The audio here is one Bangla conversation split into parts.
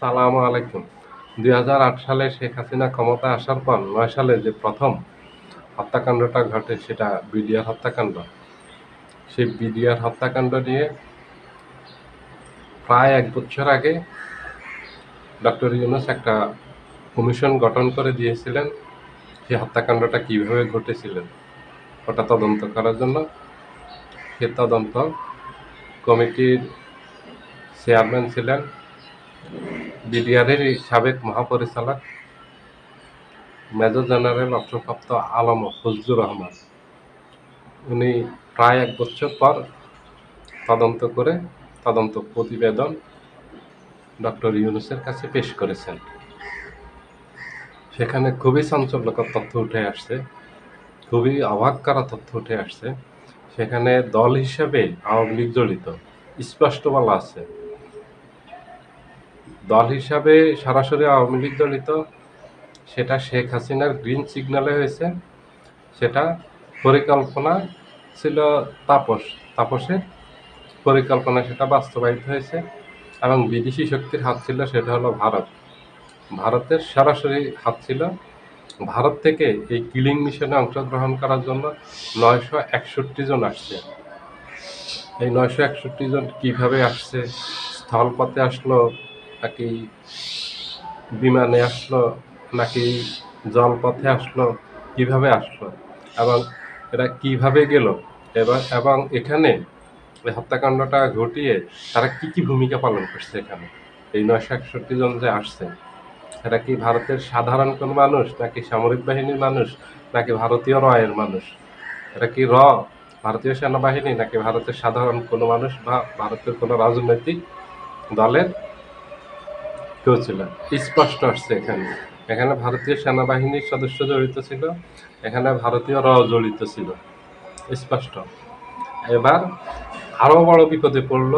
সালাম আলাইকুম। দু হাজার আট সালে শেখ হাসিনা ক্ষমতায় আসার পর নয় সালে যে প্রথম হত্যাকাণ্ডটা ঘটে সেটা বিডিআর হত্যাকাণ্ড। সেই বিডিআর হত্যাকাণ্ড নিয়ে প্রায় এক বছর আগে ডক্টর ইউনুস একটা কমিশন গঠন করে দিয়েছিলেন সেই হত্যাকাণ্ডটা কীভাবে ঘটেছিলেন। ওটা তদন্ত করার জন্য সে তদন্ত কমিটির চেয়ারম্যান ছিলেন বিডিআরের সাবেক মহাপরিচালক মেজর জেনারেল অবসরপ্রাপ্ত আলম ফজলুর রহমান। উনি প্রায় এক বছর পর তদন্ত করে তদন্ত প্রতিবেদন ডক্টর ইউনুসের কাছে পেশ করেছেন। সেখানে খুবই চাঞ্চল্যকর তথ্য উঠে আসছে, খুবই অবাক করা তথ্য উঠে আসছে। সেখানে দল হিসাবে আওয়ামী লীগ জড়িত, স্পষ্ট বলা আছে। দল হিসাবে সরাসরি আওয়ামী লীগ দলিত, সেটা শেখ হাসিনার গ্রিন সিগন্যালে হয়েছে। সেটা পরিকল্পনা ছিল তাপস, তাপসের পরিকল্পনা সেটা বাস্তবায়িত হয়েছে এবং বিদেশি শক্তির হাত ছিল সেটা হলো ভারত। ভারতের সরাসরি হাত ছিল ভারত থেকে এই কিলিং মিশনে অংশগ্রহণ করার জন্য নয়শো একষট্টি জন আসছে। এই নয়শো একষট্টি জন কীভাবে আসছে, স্থলপথে আসলো নাকি বিমানে আসলো, নাকি জলপথে আসলো, কীভাবে আসলো, এবং এরা কীভাবে গেল এবার এবং এখানে হত্যাকাণ্ডটা ঘটিয়ে তারা কি কি ভূমিকা পালন করছে এখানে? এই নয়শো একষট্টি জন যে আসছে, এরা কি ভারতের সাধারণ কোনো মানুষ, নাকি সামরিক বাহিনীর মানুষ, নাকি ভারতীয় রয়ের মানুষ? এরা কি র, ভারতীয় সেনাবাহিনী, নাকি ভারতের সাধারণ কোনো মানুষ, বা ভারতের কোনো রাজনৈতিক দলের কেউ ছিল স্পষ্ট আসছে এখানে। এখানে ভারতীয় সেনাবাহিনীর সদস্য জড়িত ছিল, এখানে ভারতীয় র জড়িত ছিল। স্পষ্ট। এবার আরও বড় বিপদে পড়ল,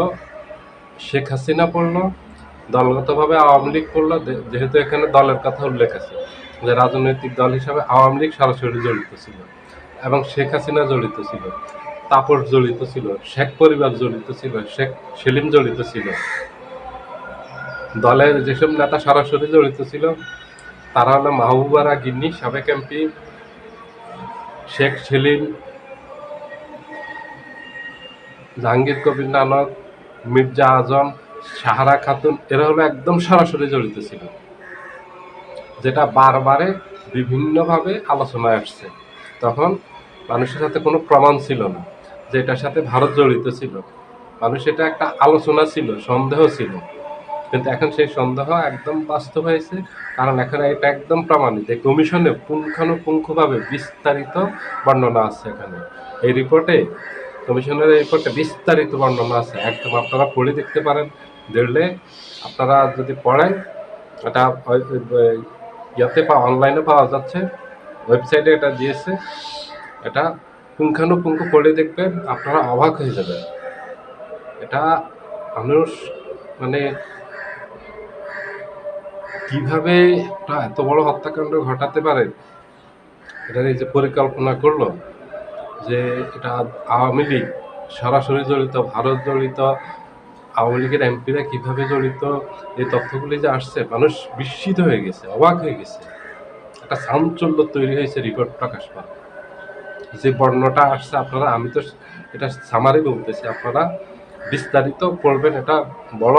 শেখ হাসিনা পড়ল, দলগতভাবে আওয়ামী লীগ পড়ল যেহেতু এখানে দলের কথা উল্লেখ আছে, যে রাজনৈতিক দল হিসাবে আওয়ামী লীগ সরাসরি জড়িত ছিল এবং শেখ হাসিনা জড়িত ছিল, তাপস জড়িত ছিল, শেখ পরিবার জড়িত ছিল, শেখ সেলিম জড়িত ছিল। দলের যেসব নেতা সরাসরি জড়িত ছিল, তারা হলো মাহবুবারা, গিন্নি, সাবেক এমপি, শেখ সেলিম, জাহাঙ্গীর কবির নানক, মির্জা আজম সাহারা খাতুন, এরা হলো একদম সরাসরি জড়িত ছিল, যেটা বারবারে বিভিন্নভাবে আলোচনায় আসছে। তখন মানুষের সাথে কোনো প্রমাণ ছিল না যে এটার সাথে ভারত জড়িত ছিল। মানুষ এটা একটা আলোচনা ছিল, সন্দেহ ছিল। কিন্তু এখন সেই সন্দেহ একদম বাস্তব হয়েছে। কারণ এখন এটা একদম প্রমাণিত এই কমিশনে পুঙ্খানুপুঙ্খভাবে বিস্তারিত বর্ণনা আছে এখানে। এই রিপোর্টে, কমিশনের এই রিপোর্টে বিস্তারিত বর্ণনা আছে। একদম আপনারা পড়ে দেখতে পারেন। দেখলে আপনারা যদি পড়েন, এটা ইয়াতে পাওয়া অনলাইনে পাওয়া যাচ্ছে। ওয়েবসাইটে এটা দিয়েছে। এটা পুঙ্খানুপুঙ্খ পড়ে দেখবেন, আপনারা অবাক হয়ে যাবেন। এটা মানুষ মানে কীভাবে এত বড় হত্যাকাণ্ড ঘটাতে পারে এটা এই যে পরিকল্পনা করল যে এটা আওয়ামী লীগ, সরাসরি জড়িত, ভারত জড়িত, আওয়ামী লীগের এমপিরা কীভাবে জড়িত, এই তথ্যগুলি যে আসছে, মানুষ বিস্মিত হয়ে গেছে, অবাক হয়ে গেছে। একটা চাঞ্চল্য তৈরি হয়েছে রিপোর্ট প্রকাশ পায় যে বর্ণটা আসছে, আপনারা, আমি তো এটা সামারি বলতেছি, আপনারা বিস্তারিত পড়বেন, এটা বড়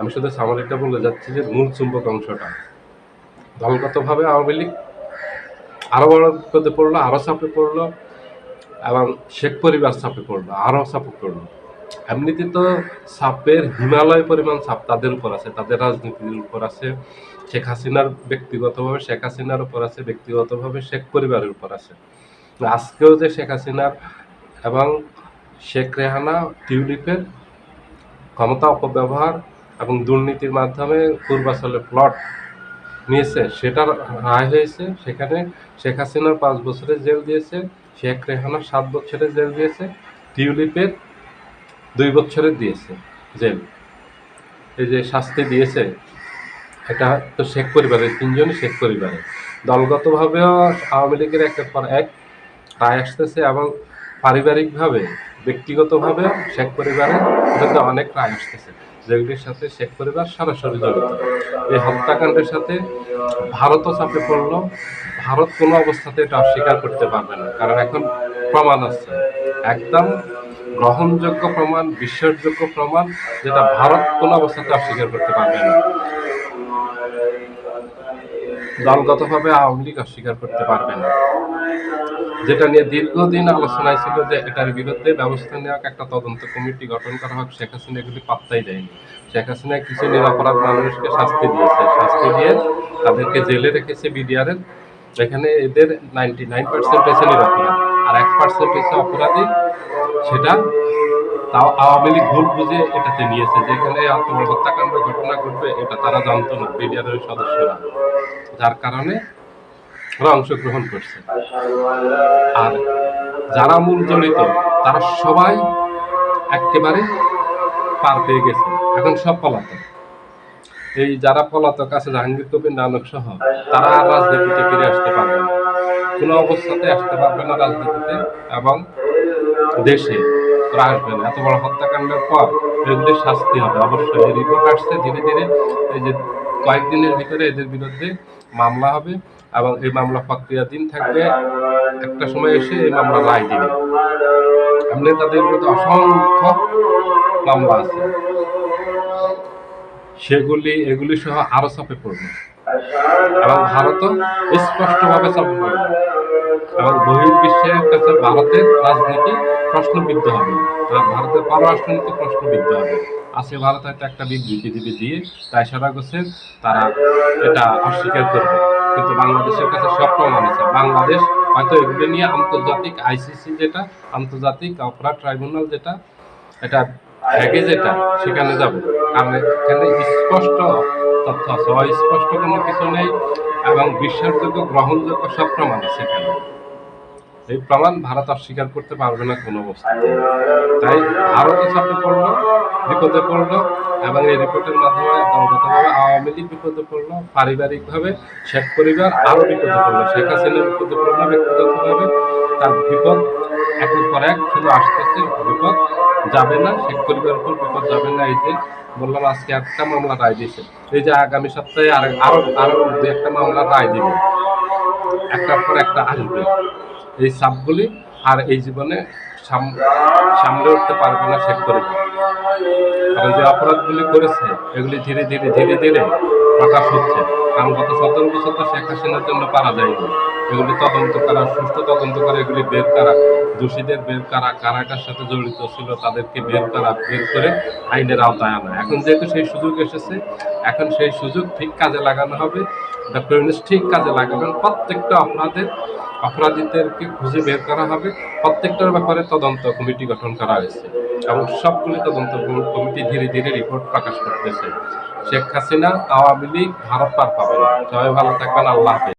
আমি শুধু সামারিটা বলে যাচ্ছি যে মূল চুম্বক অংশটা। দলগতভাবে আওয়ামী লীগ আরও বড় বিপদে পড়ল আরও চাপে পড়ল, এবং শেখ পরিবার চাপে পড়ল আরও চাপে পড়ল। এমনিতে তো সাপের হিমালয় পরিমাণ সাপ তাদের উপর আছে, তাদের রাজনীতির উপর আছে, শেখ হাসিনার ব্যক্তিগতভাবে, শেখ হাসিনার উপর আছে, ব্যক্তিগতভাবে শেখ পরিবারের উপর আছে। আজকেও যে শেখ হাসিনার এবং শেখ রেহানা টিউলিপের ক্ষমতা অপব্যবহার এবং দুর্নীতির মাধ্যমে পূর্বাচলে প্লট নিয়েছে, সেটার রায় হয়েছে, সেখানে শেখ হাসিনার পাঁচ বছরের জেল দিয়েছে, শেখ রেহানা সাত বছরের জেল দিয়েছে, টিউলিপের দুই বছরের দিয়েছে জেল। এই যে শাস্তি দিয়েছে, এটা তো শেখ পরিবারের তিনজনই শেখ পরিবারের। দলগতভাবেও আওয়ামী লীগের একের পর এক রায় আসতেছে এবং পারিবারিকভাবে, ব্যক্তিগতভাবে শেখ পরিবারের অনেক রায় আসতেছে। যেগুলির সাথে শেখ পরিবার সরাসরি জড়িত। এই হত্যাকাণ্ডের সাথে ভারতও চাপে পড়ল। ভারত কোনো অবস্থাতে এটা অস্বীকার করতে পারবে না, কারণ এখন প্রমাণ আছে। একদম গ্রহণযোগ্য প্রমাণ, বিশ্বাসযোগ্য প্রমাণ যেটা ভারত কোনো অবস্থাতে অস্বীকার করতে পারবে না। দলগতভাবে আওয়ামী লীগ অস্বীকার করতে পারবে না। যেটা নিয়ে দীর্ঘদিন আলোচনায় ছিল যে এটার বিরুদ্ধে ব্যবস্থা নেওয়া একটা তদন্ত কমিটি গঠন করা হোক, শেখ হাসিনা এগুলি পাত্তাই দেয়নি। শেখ হাসিনা কিছু নিরাপরাধ মানুষকে শাস্তি দিয়েছে। শাস্তি দিয়ে তাদেরকে জেলে রেখেছে বিডিআরের। যেখানে এদের নাইনটি নাইন পার্সেন্ট হয়েছে নিরাপরাধ। আর এক পার্সেন্ট হয়েছে অপরাধী। সেটা তাও আওয়ামী লীগ ভুল বুঝে এটাতে নিয়েছে যেখানে তোমার হত্যাকাণ্ড ঘটনা ঘটবে, এটা তারা জানতো না বিডিআরের সদস্যরা। যার কারণে ওরা অংশগ্রহণ করছে। আর যারা মূল জড়িত, তারা সবাই একেবারে পার পেয়ে গেছে। এখন সব পলাতক। এই যারা পলাতক আছে, জাহাঙ্গীর কবির, নানক সহ, তারা আর রাজনীতিতে ফিরে আসতে পারবে না। কোনো অবস্থাতে আসতে পারবে না রাজনীতিতে এবং দেশে। ওরা আসবে না। এত বড় হত্যাকাণ্ডের পর এগুলির শাস্তি হবে অবশ্যই। রিপোর্ট আসছে, ধীরে ধীরে এই যে কয়েকদিনের ভিতরে এদের বিরুদ্ধে মামলা হবে এবং এই মামলা প্রক্রিয়াধীন থাকবে। একটা সময় এসে এই মামলা রায় দিবে। এমনি তাদের বিরুদ্ধে অসংখ্য মামলা আছে। সেগুলি, এগুলি সহ আরও চাপে পড়বে। এবং ভারতও স্পষ্টভাবে চাপে পড়বে। এবং বহির্বিশ্বের কাছে ভারতের রাজনীতি প্রশ্নবিদ্ধ হবে। ভারতের পররাষ্ট্রনীতি প্রশ্নবিদ্ধ হবে। আজকে ভারত হয়তো একটা বিবৃতি দিবে দিয়ে তাই সারা গোছের তারা এটা অস্বীকার করবে। কিন্তু বাংলাদেশের কাছে সব প্রমাণ আছে। বাংলাদেশ হয়তো এগুলো নিয়ে আন্তর্জাতিক আইসিসি যেটা, আন্তর্জাতিক অপরাধ ট্রাইব্যুনাল যেটা, এটা হ্যাগে যেটা, সেখানে যাবে। কারণ এখানে স্পষ্ট তথ্য আছে। অস্পষ্ট কোনো কিছু নেই। এবং বিশ্বাসযোগ্য, গ্রহণযোগ্য সব প্রমাণ আছে এখানে। এই প্রমাণ ভারত অস্বীকার করতে পারবে না কোনো অবস্থাতে তাই ভারতও চাপে পড়ল, বিপদে পড়ল এবং এই রিপোর্টের মাধ্যমে দলগতভাবে আওয়ামী লীগ বিপদে পড়ল, পারিবারিকভাবে শেখ পরিবার আরও বিপদে পড়ল। শেখ হাসিনা বিপদে পড়ল ব্যক্তিগতভাবে। তার বিপদ একের পর এক, শুধু আসতেছে বিপদ। যাবে না, শেখ পরিবারের উপর বিপদ যাবে না, এই যে বললাম আজকে একটা মামলা রায় দিয়েছে। এই যে আগামী সপ্তাহে আর আরও আরও দু একটা মামলা রায় দিবে। একটার পর একটা আসবে। এই সাপগুলি আর এই জীবনে সাম- সামলে উঠতে পারবে না শেখ পরিবার। কারণ যে অপরাধগুলি করেছে, এগুলি ধীরে ধীরে ধীরে ধীরে প্রকাশ হচ্ছে। কারণ গত সতেরো বছর তো শেখ হাসিনার জন্য পারা যায়নি। এগুলি তদন্ত করা, সুষ্ঠু তদন্ত করে, এগুলি বের করা, দোষীদের বের করা কারা এটার সাথে জড়িত ছিল, তাদেরকে বের করা, বের করে আইনের আওতায় আনা। এখন যেহেতু সেই সুযোগ এসেছে, এখন সেই সুযোগ ঠিক কাজে লাগানো হবে। ডক্টর ঠিক কাজে লাগাবেন প্রত্যেকটা অপরাধের, অপরাধীদেরকে খুঁজে বের করা হবে। প্রত্যেকটার ব্যাপারে তদন্ত কমিটি গঠন করা হয়েছে। এবং সবগুলি তদন্ত কমিটি ধীরে ধীরে রিপোর্ট প্রকাশ করতেছে। শেখ হাসিনা আওয়ামী লীগ ভারত পার পাবে না। ভালো থাকবেন, আল্লাহ হাফেজ।